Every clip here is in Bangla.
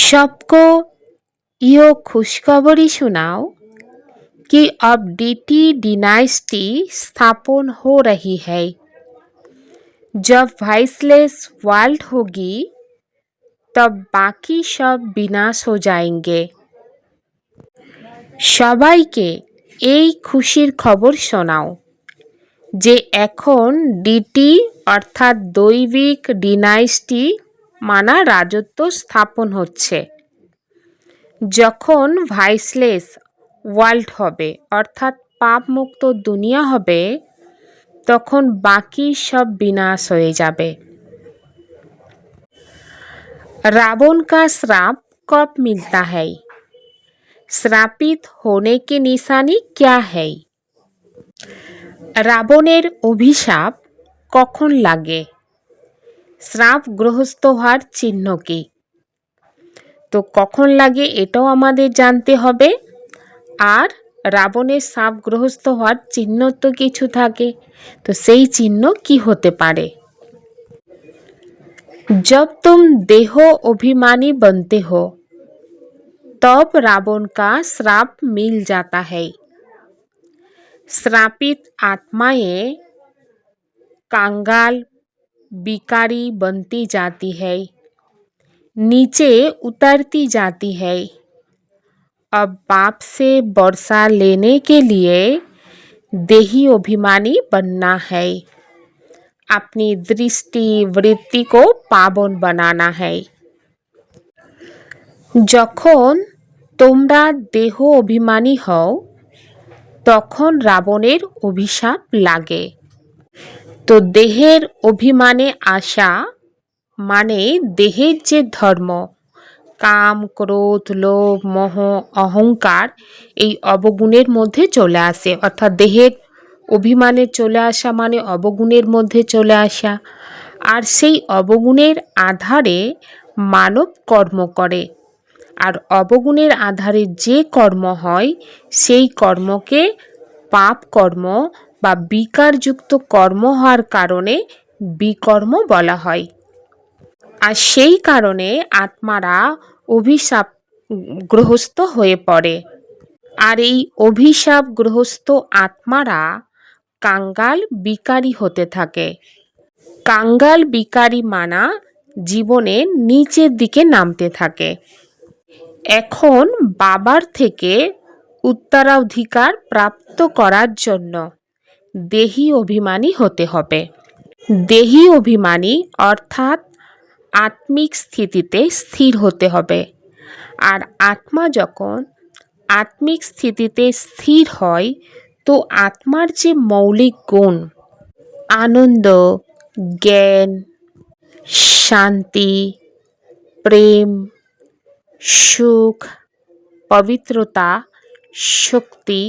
सबको यो खुशखबरी सुनाओ कि अब डीटी डिनाइस्टी स्थापन हो रही है जब वाइसलेस वर्ल्ड होगी तब बाकी सब विनाश हो जाएंगे সবাইকে এই খুশির খবর শোনাও যে এখন ডিটি অর্থাৎ দৈবিক ডিনাইস্টি মানা রাজত্ব স্থাপন হচ্ছে যখন ভাইসলেস ওয়ার্ল্ড হবে অর্থাৎ পাপমুক্ত দুনিয়া হবে তখন বাকি সব বিনাশ হয়ে যাবে रावण का श्राप कब मिलता है श्रापित होने की निशानी क्या है রাবণের অভিশাপ কখন লাগে শ্রাপ গ্রহস্থ হওয়ার চিহ্ন কি তো কখন লাগে এটাও আমাদের জানতে হবে আর রাবণের সাপ গ্রহস্থ হওয়ার চিহ্ন তো কিছু থাকে তো সেই চিহ্ন কি হতে পারে जब तुम देहो अभिमानी बनते हो तब रावण का श्राप मिल जाता है श्रापित आत्माएं कांगाल बिकारी बनती जाती है नीचे उतरती जाती है अब बाप से वर्षा लेने के लिए देही अभिमानी बनना है अपनी दृष्टि वृत्ति को पावन बनाना है যখন তোমরা দেহ অভিমানী হও তখন রাবণের অভিশাপ লাগে তো দেহের অভিমানে আসা মানে দেহের যে ধর্ম, কাম, ক্রোধ, লোভ, মোহ, অহংকার, এই অবগুণের মধ্যে চলে আসে। অর্থাৎ দেহের অভিমানে চলে আসা মানে অবগুণের মধ্যে চলে আসা। আর সেই অবগুণের আধারে মানব কর্ম করে। আর অবগুণের আধারে যে কর্ম হয়, সেই কর্মকে পাপ কর্ম বা বিকারযুক্ত কর্ম হওয়ার কারণে বিকর্ম বলা হয়। আর সেই কারণে আত্মারা অভিশাপ গ্রহস্থ হয়ে পড়ে। আর এই অভিশাপ গ্রহস্থ আত্মারা কাঙ্গাল বিকারী হতে থাকে। কাঙ্গাল বিকারী মানা জীবনে নিচের দিকে নামতে থাকে। এখন বাবার থেকে উত্তরাধিকার প্রাপ্ত করার জন্য দেহি অভিমানী হতে হবে। দেহি অভিমানী অর্থাৎ আত্মিক স্থিতিতে স্থির হতে হবে। আর আত্মা যখন আত্মিক স্থিতিতে স্থির হয়, তো আত্মার যে মৌলিক গুণ, আনন্দ, জ্ঞান, শান্তি, প্রেম, সুখ, পবিত্রতা, শক্তি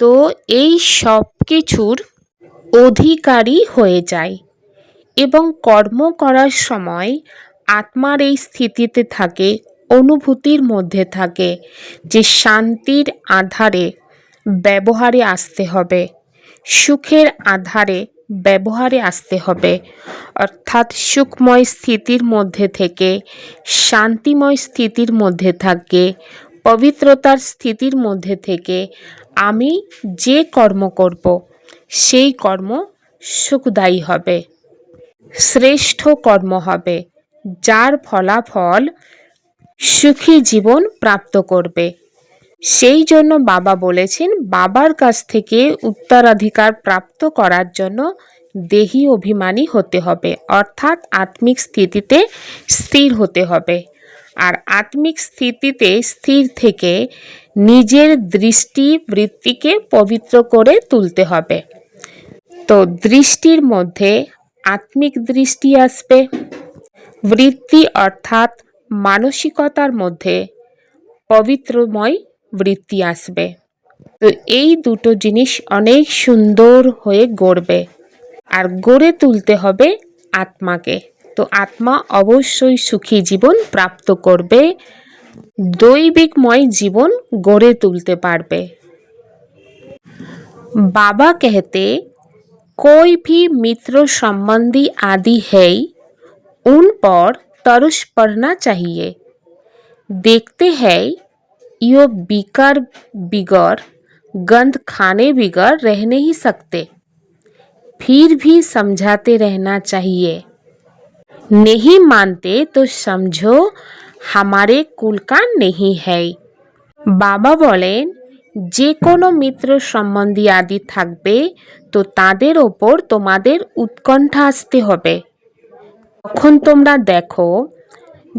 তো এই সব কিছুর অধিকারী হয়ে যায় এবং কর্ম করার সময় আত্মার এই স্থিতিতে থাকে, অনুভূতির মধ্যে থাকে যে শান্তির আধারে ব্যবহারে আসতে হবে, সুখের আধারে ব্যবহারে আসতে হবে। অর্থাৎ সুখময় স্থিতির মধ্যে থেকে, শান্তিময় স্থিতির মধ্যে থাকে, পবিত্রতার স্থিতির মধ্যে থেকে আমি যে কর্ম করব, সেই কর্ম সুখদায়ী হবে। শ্রেষ্ঠ কর্ম হবে, যার ফলাফল সুখী জীবন প্রাপ্ত করবে। সেই জন্য বাবা বলেছেন, বাবার কাছ থেকে উত্তরাধিকার প্রাপ্ত করার জন্য দেহি অভিমানী হতে হবে, অর্থাৎ আত্মিক স্থিতিতে স্থির হতে হবে। আর আত্মিক স্থিতিতে স্থির থেকে নিজের দৃষ্টি বৃত্তিকে পবিত্র করে তুলতে হবে। তো দৃষ্টির মধ্যে আত্মিক দৃষ্টি আসবে। বৃত্তি অর্থাৎ মানসিকতার মধ্যে পবিত্রময় বৃত্তি আসবে। তো এই দুটো জিনিস অনেক সুন্দর হয়ে গড়বে। আর গড়ে তুলতে হবে আত্মাকে। তো আত্মা অবশ্যই সুখী জীবন প্রাপ্ত করবে। দৈবিকময় জীবন গড়ে তুলতে পারবে बाबा कहते कोई भी मित्र संबंधी आदि है उन पर तरस पड़ना चाहिए देखते हैं यो बिकर बिगर गंध खाने बिगर रह नहीं सकते फिर भी समझाते रहना चाहिए नहीं मानते तो समझो হামারে কুলকান নেহি হ্যায় বাবা বলেন যে কোনো মিত্র সম্বন্ধী আদি থাকবে তো তাদের ওপর তোমাদের উৎকণ্ঠা আসতে হবে তখন তোমরা দেখো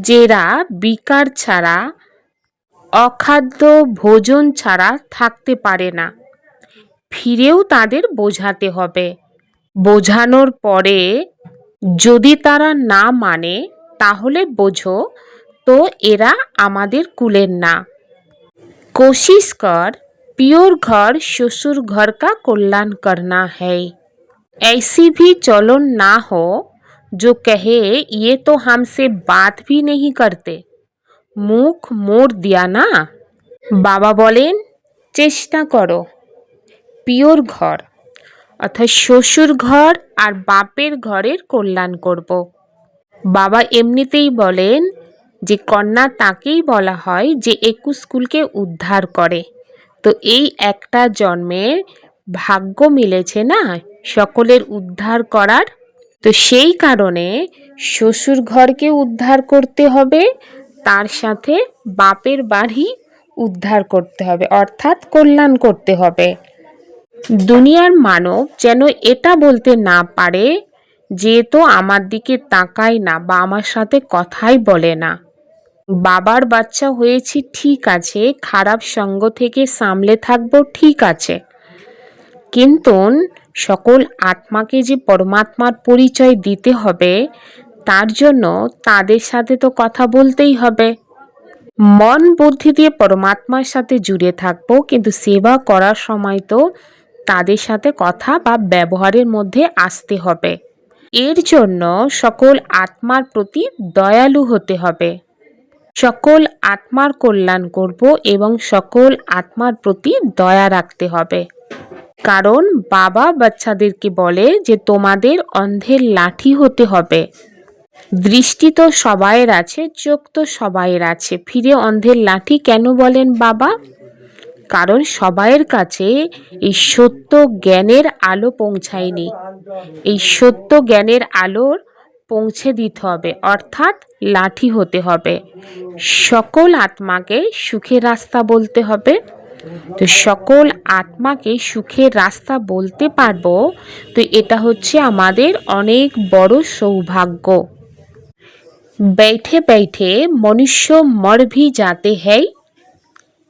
যেরা বিকার ছাড়া অখাদ্য ভোজন ছাড়া থাকতে পারে না ফিরেও তাদের বোঝাতে হবে বোঝানোর পরে যদি তারা না মানে তাহলে বোঝো তো এরা আমাদের কুলের না कोशिश कर प्योर घर ससुर घर का कल्याण करना है ऐसी भी चलो ना हो जो कहे ये तो हमसे बात भी नहीं करते মুখ মোড় দিয়া না বাবা বলেন চেষ্টা করো পিওর ঘর অর্থাৎ শ্বশুর ঘর আর বাপের ঘরের কল্যাণ করব বাবা এমনিতেই বলেন যে কন্যা তাকেই বলা হয় যে একুশ কুলকে উদ্ধার করে। তো এই একটা জন্মের ভাগ্য মিলেছে না? সকলের উদ্ধার করার। তো সেই কারণে শ্বশুর ঘরকে উদ্ধার করতে হবে, তার সাথে বাপের বাড়ি উদ্ধার করতে হবে, অর্থাৎ কল্যাণ করতে হবে। দুনিয়ার মানব যেন এটা বলতে না পারে যে তো আমার দিকে তাকায় না বা আমার সাথে কথাই বলে না। বাবার বাচ্চা হয়েছি ঠিক আছে, খারাপ সঙ্গ থেকে সামলে থাকব ঠিক আছে। কিন্তু সকল আত্মাকে যে পরমাত্মার পরিচয় দিতে হবে, তার জন্য তাদের সাথে তো কথা বলতেই হবে। মন বুদ্ধি দিয়ে পরমাত্মার সাথে জুড়ে থাকব, কিন্তু সেবা করার সময় তো তাদের সাথে কথা বা ব্যবহারের মধ্যে আসতে হবে। এর জন্য সকল আত্মার প্রতি দয়ালু হতে হবে। সকল আত্মার কল্যাণ করব এবং সকল আত্মার প্রতি দয়া রাখতে হবে। কারণ বাবা বাচ্চাদেরকে বলে যে, তোমাদের অন্ধের লাঠি হতে হবে। দৃষ্টি তো সবাইয়ের আছে, চোখ তো সবাইয়ের আছে। ফিরে অন্ধের লাঠি কেন বলেন বাবা? কারণ সবাইয়ের কাছে এই সত্য জ্ঞানের আলো পৌঁছায়নি। এই সত্য জ্ঞানের আলোর পৌঁছে দিতে হবে অর্থাৎ লাঠি হতে হবে সকল আত্মাকে সুখের রাস্তা বলতে হবে তো সকল আত্মাকে সুখের রাস্তা বলতে পারবো তো এটা হচ্ছে আমাদের অনেক বড় সৌভাগ্য बैठे बैठे मनुष्य मर भी जाते हैं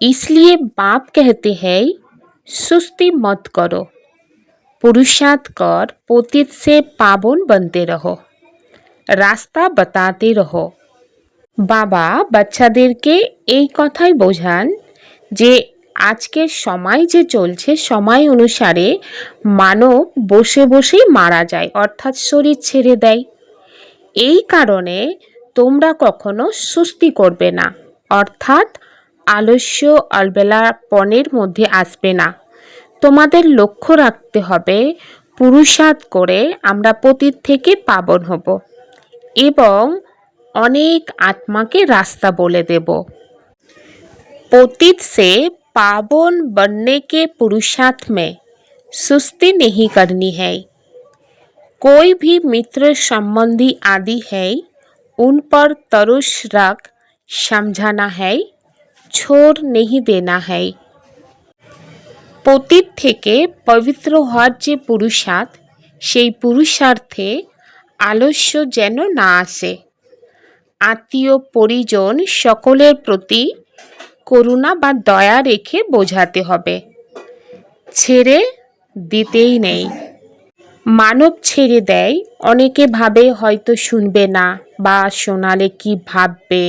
इसलिए बाप कहते हैं सुस्ती मत करो पुरुषार्थ कर पोतित से पावन बनते रहो রাস্তা বাতাতে রহো। বাবা বাচ্চাদেরকে এই কথাই বোঝান যে আজকের সময় যে চলছে, সময় অনুসারে মানব বসে বসেই মারা যায়, অর্থাৎ শরীর ছেড়ে দেয়। এই কারণে তোমরা কখনো সুস্তি করবে না, অর্থাৎ আলস্য অলবেলাপনের মধ্যে আসবে না। তোমাদের লক্ষ্য রাখতে হবে পুরুষার্থ করে আমরা পতীত থেকে পাবন হব। এবং অনেক আত্মাকে রাস্তা বলে দেব पतित से पावन बनने के पुरुषार्थ में सुस्ती नहीं करनी है कोई भी मित्र संबंधी आदि है उन पर तरुष रख समझाना है छोड़ नहीं देना है পতীত থেকে পবিত্র হওয়ার যে পুরুষার্থ সেই পুরুষার্থে আলস্য যেন না আসে। আত্মীয় পরিজন সকলের প্রতি করুণা বা দয়া রেখে বোঝাতে হবে। ছেড়ে দিতেই নেই। মানব ছেড়ে দেয়, অনেকে ভাবে হয়তো শুনবে না বা শোনালে কি ভাববে?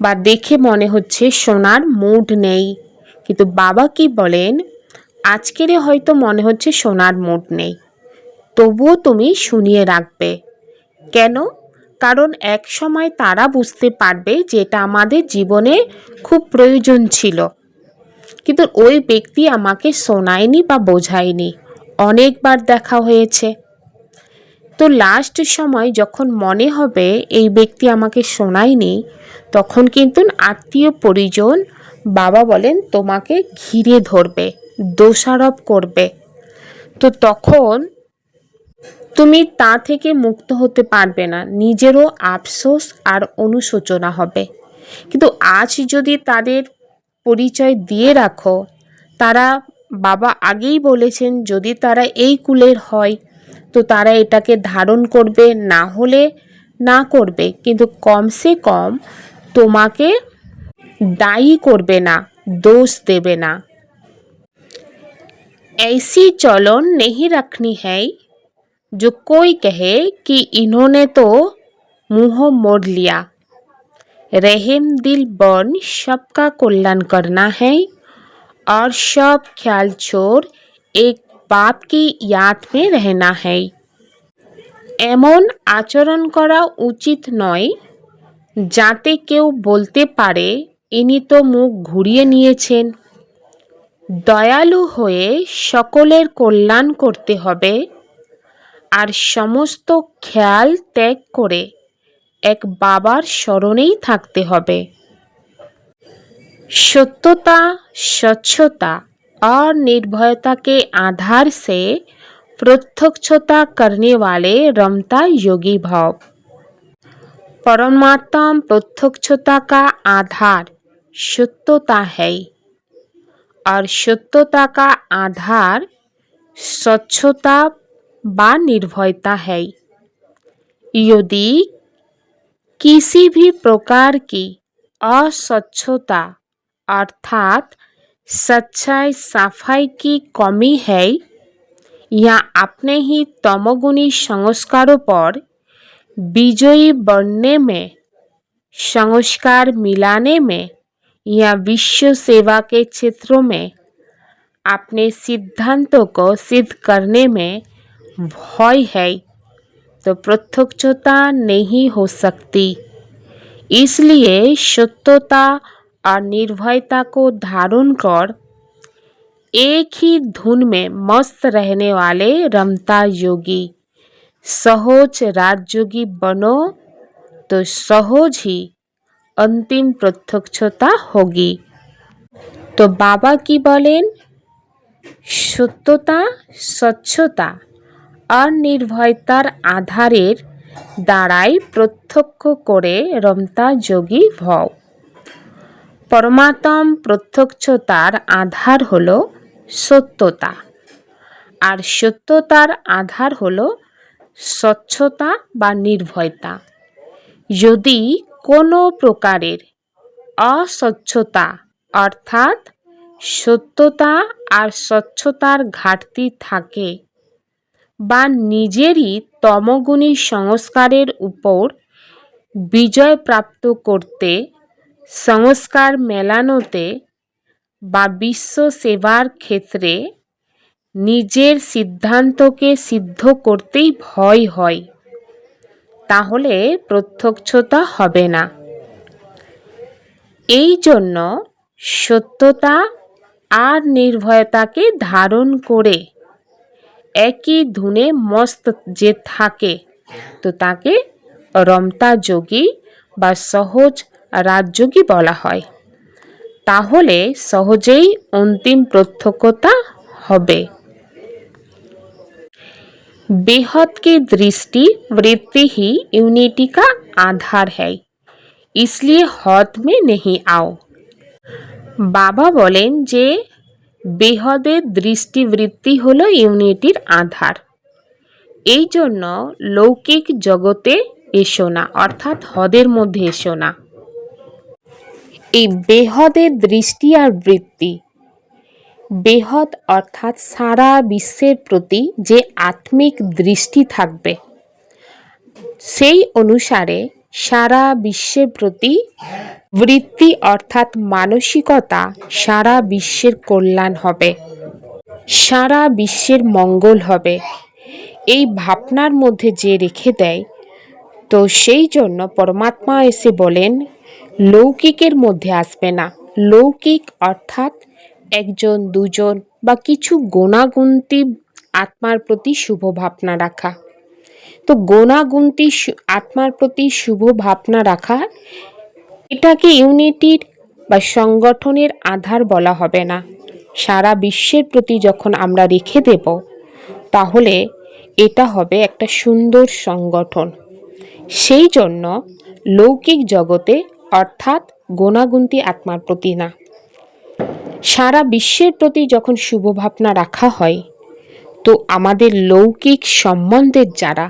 বা দেখে মনে হচ্ছে শোনার মুড নেই। কিন্তু বাবা কি বলেন? আজকেরে হয়তো মনে হচ্ছে শোনার মুড নেই। তবুও তুমি শুনিয়ে রাখবে। কেন? কারণ এক সময় তারা বুঝতে পারবে যে এটা আমাদের জীবনে খুব প্রয়োজন ছিল। কিন্তু ওই ব্যক্তি আমাকে শোনায়নি বা বোঝায়নি। অনেকবার দেখা হয়েছে। তো লাস্ট সময় যখন মনে হবে এই ব্যক্তি আমাকে শোনায়নি, তখন কিন্তু আত্মীয় পরিজন বাবা বলেন, তোমাকে ঘিরে ধরবে, দোষারোপ করবে। তো তখন তুমি তা থেকে মুক্ত হতে পারবে না নিজেরও আফসোস আর অনুশোচনা হবে কিন্তু আজ যদি তাদের পরিচয় দিয়ে রাখো তারা বাবা আগেই বলেছেন যদি তারা এই কুলের হয় তো তারা এটাকে ধারণ করবে না হলে না করবে কিন্তু কমসে কম তোমাকে দায়ী করবে না দোষ দেবে না ऐसी चलन नहीं रखनी है जो कोई कहे कि इन्होंने तो मुंह मोड़ लिया रहम दिल बन सबका कल्याण करना है और सब ख्याल छोड़ एक बाप की याद में रहना है এমন আচরণ করা উচিত নয় যাতে কেউ বলতে পারে ইনি তো মুখ ঘুরিয়ে নিয়েছেন দয়ালু হয়ে সকলের কল্যাণ করতে হবে আর সমস্ত খেয়াল ত্যাগ করে এক বাবার স্মরণেই থাকতে হবে सत्यता स्वच्छता और निर्भयता के आधार से प्रत्यक्षता करने वाले रमता योगी भाव परमात्मा प्रत्यक्षता का आधार सत्यता है और सत्यता का आधार स्वच्छता व निर्भयता है। यदि किसी भी प्रकार की अस्वच्छता अर्थात सच्चाई सफ़ाई की कमी है या अपने ही तमोगुणी संस्कारों पर विजयी बनने में, संस्कार मिलाने में या विश्व सेवा के क्षेत्रों में अपने सिद्धांतों को सिद्ध करने में भय है तो प्रत्यक्षता नहीं हो सकती इसलिए सत्यता और निर्भयता को धारण कर एक ही धुन में मस्त रहने वाले रमता योगी सहज राजयोगी बनो तो सहज ही अंतिम प्रत्यक्षता होगी তো বাবা কি বলেন সত্যতা স্বচ্ছতা আর নির্ভয়তার আধারের দ্বারাই প্রত্যক্ষ করে রমতা যোগী ভব পরমাত্ম প্রত্যক্ষতার আধার হল সত্যতা। আর সত্যতার আধার হল স্বচ্ছতা বা নির্ভয়তা। যদি কোনো প্রকারের অস্বচ্ছতা অর্থাৎ সত্যতা আর স্বচ্ছতার ঘাটতি থাকে বা নিজেরই তমগুণী সংস্কারের উপর বিজয় প্রাপ্ত করতে, সংস্কার মেলানোতে বা বিশ্ব সেবার ক্ষেত্রে নিজের সিদ্ধান্তকে সিদ্ধ করতেই ভয় হয়। তাহলে প্রত্যক্ষতা হবে না। এই জন্য সত্যতা আর নির্ভয়তাকে ধারণ করে একই ধুনে মস্ত যে থাকে তো তাকে রমতা যোগী বা সহজ রাজযোগী বলা হয় তাহলে সহজেই অন্তিম প্রত্যক্ষতা হবে बेहद की दृष्टि वृत्ति ही यूनिटी का आधार है इसलिए हद में नहीं आओ বাবা বলেন যে বেহদের দৃষ্টিবৃত্তি হলো ইউনিটির আধার। এই জন্য লৌকিক জগতে এসো না, অর্থাৎ হদের মধ্যে এসো না। এই বেহদের দৃষ্টি আর বৃত্তি, বেহদ অর্থাৎ সারা বিশ্বের প্রতি যে আত্মিক দৃষ্টি থাকবে, সেই অনুসারে সারা বিশ্বের প্রতি বৃত্তি অর্থাৎ মানসিকতা সারা বিশ্বের কল্যাণ হবে। সারা বিশ্বের মঙ্গল হবে। এই ভাবনার মধ্যে যে রেখে দেয়, তো সেই জন্য পরমাত্মা এসে বলেন, লৌকিকের মধ্যে আসবে না। লৌকিক অর্থাৎ একজন, দুজন বা কিছু গোনাগুন্তি আত্মার প্রতি শুভ ভাবনা রাখা। তো গোনাগুনতি সু- আত্মার প্রতি শুভ ভাবনা রাখা, এটাকে ইউনিটির বা সংগঠনের আধার বলা হবে না। সারা বিশ্বের প্রতি যখন আমরা রেখে দেব, তাহলে এটা হবে একটা সুন্দর সংগঠন। সেই জন্য লৌকিক জগতে অর্থাৎ গোনাগুন্তি আত্মার প্রতি না। সারা বিশ্বের প্রতি যখন শুভ ভাবনা রাখা হয় তো আমাদের লৌকিক সম্বন্ধের যারা,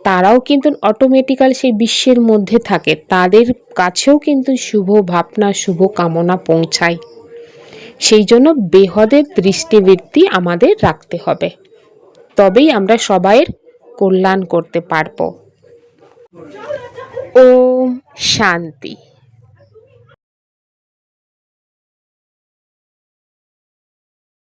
তারাও কিন্তু অটোমেটিক্যাল সেই বিশ্বের মধ্যে থাকে। তাদের কাছেও কিন্তু শুভ ভাবনা, শুভ কামনা পৌঁছায়। সেই জন্য বেহদের দৃষ্টিবৃত্তি আমাদের রাখতে হবে। তবেই আমরা সবাইয়ের কল্যাণ করতে পারব। ওম শান্তি।